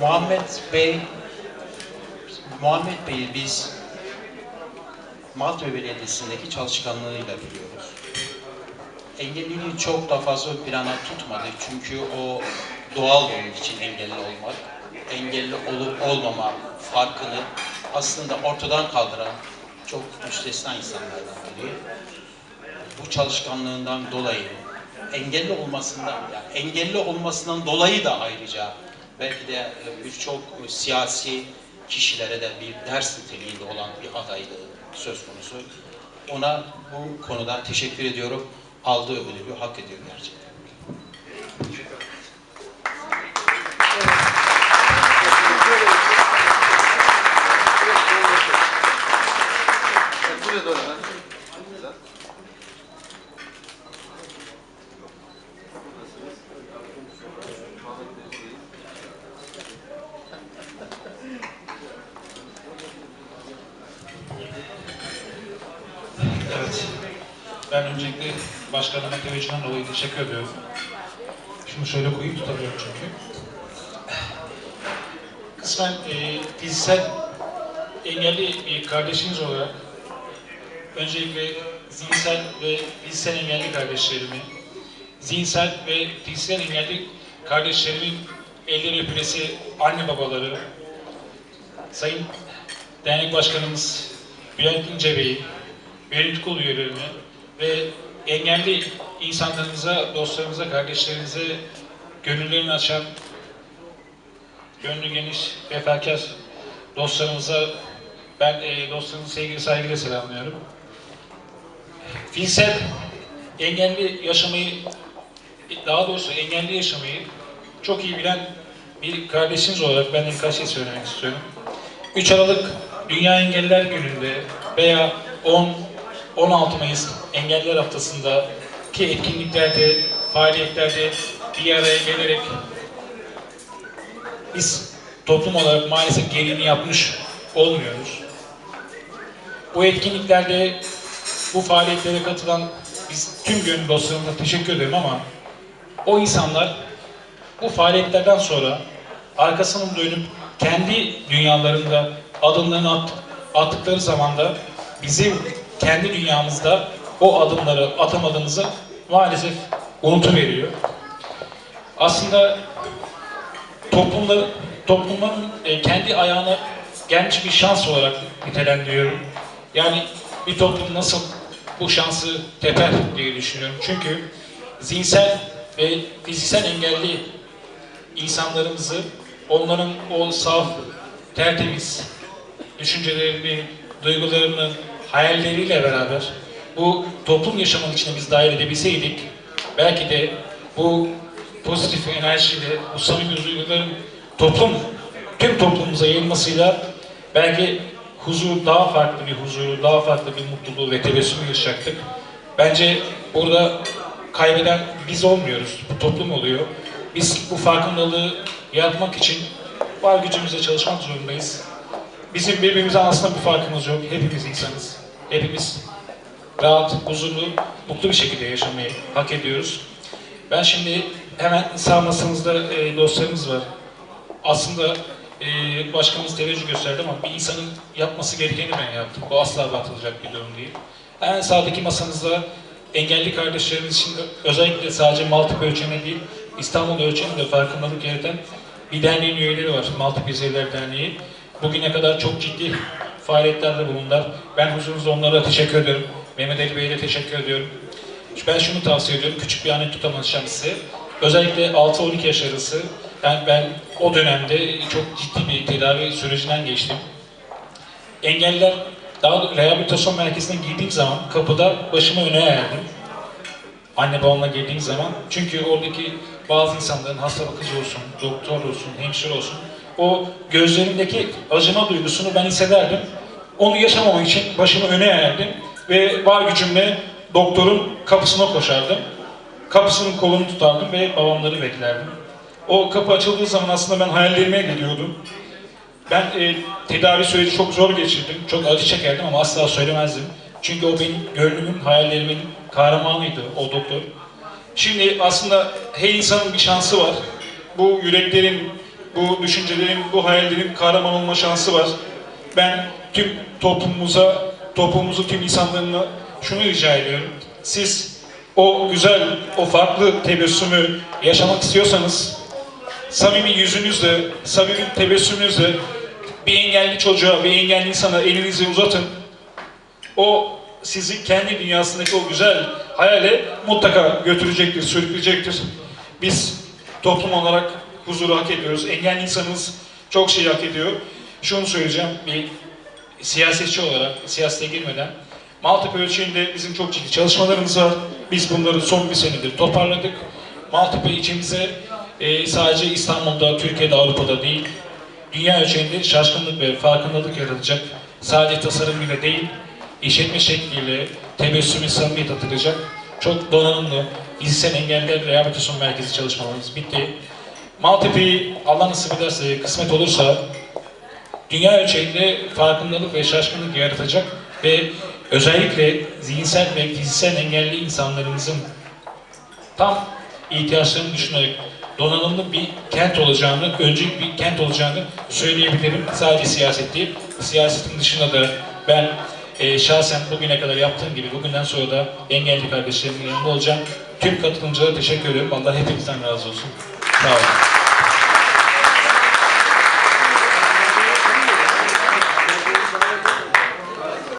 Muhammed Bey Muhammed Bey'i biz Maltepe Belediyesi'ndeki çalışkanlığıyla biliyoruz. Engelliliği çok da fazla plana tutmadık çünkü o doğal onun için engelli olmak, engelli olup olmama farkını aslında ortadan kaldıran çok müstesna insanlardan biri. Bu çalışkanlığından dolayı engelli olmasından, yani engelli olmasından dolayı da ayrıca belki de e, birçok e, siyasi kişilere de bir ders niteliğinde olan bir adaylığı söz konusu. Ona bu konuda teşekkür ediyorum. Aldığı ödülü hak ediyor gerçekten. Ben öncelikle başkanıma teveccühden dolayı teşekkür ediyorum. Şunu şöyle koyayım tutamıyorum çünkü. Kısmen e, fiziksel engelli bir kardeşiniz olarak öncelikle zihinsel ve fiziksel engelli kardeşlerimi, zihinsel ve fiziksel engelli kardeşlerimin elleri öpülesi anne babaları, Sayın Dernek Başkanımız Bülent İnce Bey'i, yönetim kurulu üyelerimi ve engelli insanlarımıza, dostlarımıza, kardeşlerimize gönüllerini açan, gönlü geniş, vefakar dostlarımıza ben e, dostlarımı sevgili saygıyla selamlıyorum. Fiziksel engelli yaşamayı, daha doğrusu engelli yaşamayı çok iyi bilen bir kardeşiniz olarak ben birkaç şey söylemek istiyorum. 3 Aralık Dünya Engelliler Günü'nde veya 10 16 Mayıs Engelliler Haftası'nda ki etkinliklerde, faaliyetlerde bir araya gelerek biz toplum olarak maalesef gereğini yapmış olmuyoruz. Bu etkinliklerde bu faaliyetlere katılan biz tüm gönül dostlarımıza teşekkür ederim ama o insanlar bu faaliyetlerden sonra arkasını dönüp kendi dünyalarında adımlarını at, attıkları zaman da bizim kendi dünyamızda o adımları atamadığımızı maalesef unutuveriyor. Aslında toplumlar, toplumun e, kendi ayağına gelmiş bir şans olarak nitelendiriyorum. Yani bir toplum nasıl bu şansı teper diye düşünüyorum. Çünkü zihinsel ve fiziksel engelli insanlarımızı onların o saf, tertemiz düşüncelerini, duygularını, hayalleriyle beraber bu toplum yaşamının içine biz dahil edebilseydik belki de bu pozitif enerjiyle, bu samimi duyguların toplum, tüm toplumumuza yayılmasıyla belki huzur, daha farklı bir huzuru, daha farklı bir mutluluğu ve tebessümü yaşayacaktık. Bence burada kaybeden biz olmuyoruz, bu toplum oluyor. Biz bu farkındalığı yaratmak için var gücümüzle çalışmak zorundayız. Bizim birbirimize aslında bir farkımız yok. Hepimiz insanız. Hepimiz rahat, huzurlu, mutlu bir şekilde yaşamayı hak ediyoruz. Ben şimdi hemen sağ masamızda e, dostlarımız var. Aslında e, başkanımız teveccüh gösterdi ama bir insanın yapması gerekeni ben yaptım. Bu asla batılacak bir durum değil. Hemen sağdaki masamızda engelli kardeşlerimiz için özellikle sadece Maltepe ölçeğinde değil, İstanbul ölçeğinde farkındalık yaratan bir derneğin üyeleri var. Maltepe İzleyiciler Derneği. Bugüne kadar çok ciddi faaliyetlerde bulundular. Ben huzurunuzda onlara teşekkür ediyorum. Mehmet Ali Bey'e de teşekkür ediyorum. Ben şunu tavsiye ediyorum, küçük bir anekdot anlatacağım size. Özellikle 6-12 yaş arası, yani ben o dönemde çok ciddi bir tedavi sürecinden geçtim. Engelliler, daha rehabilitasyon merkezine girdiğim zaman kapıda başımı öne eğerdim. Anne babamla girdiğim zaman. Çünkü oradaki bazı insanların hasta bakıcı olsun, doktor olsun, hemşire olsun, o gözlerindeki acıma duygusunu ben hissederdim. Onu yaşamamak için başımı öne eğerdim ve var gücümle doktorun kapısına koşardım. Kapısının kolunu tutardım ve babamları beklerdim. O kapı açıldığı zaman aslında ben hayallerime geliyordum. Ben e, tedavi süreci çok zor geçirdim, çok acı çekerdim ama asla söylemezdim. Çünkü o benim gönlümün, hayallerimin kahramanıydı o doktor. Şimdi aslında her insanın bir şansı var. Bu yüreklerin bu düşüncelerin, bu hayallerin kahraman olma şansı var. Ben tüm toplumumuza, toplumumuzu tüm insanlarına şunu rica ediyorum. Siz o güzel, o farklı tebessümü yaşamak istiyorsanız samimi yüzünüzle, samimi tebessümünüzle bir engelli çocuğa, bir engelli insana elinizi uzatın. O sizi kendi dünyasındaki o güzel hayale mutlaka götürecektir, sürükleyecektir. Biz toplum olarak huzuru hak ediyoruz. Engelli insanımız çok şey hak ediyor. Şunu söyleyeceğim bir siyasetçi olarak, siyasete girmeden. Maltepe ölçeğinde bizim çok ciddi çalışmalarımız var. Biz bunları son bir senedir toparladık. Maltepe içimize e, sadece İstanbul'da, Türkiye'de, Avrupa'da değil, dünya ölçeğinde şaşkınlık ve farkındalık yaratacak. Sadece tasarımıyla değil, işletme şekliyle tebessümü samimiyet atılacak. Çok donanımlı, fiziksel engeller rehabilitasyon merkezi çalışmalarımız bitti. Maltepe'yi Allah nasip ederse, kısmet olursa dünya ölçeğinde farkındalık ve şaşkınlık yaratacak ve özellikle zihinsel ve fiziksel engelli insanlarımızın tam ihtiyaçlarını düşünerek donanımlı bir kent olacağını, önceki bir kent olacağını söyleyebilirim. Sadece siyaset değil, siyasetin dışında da ben e, şahsen bugüne kadar yaptığım gibi bugünden sonra da engelli kardeşlerimin yanında olacağım. Tüm katılımcılara teşekkür ediyorum. Allah hepinizden razı olsun. Sağ olun.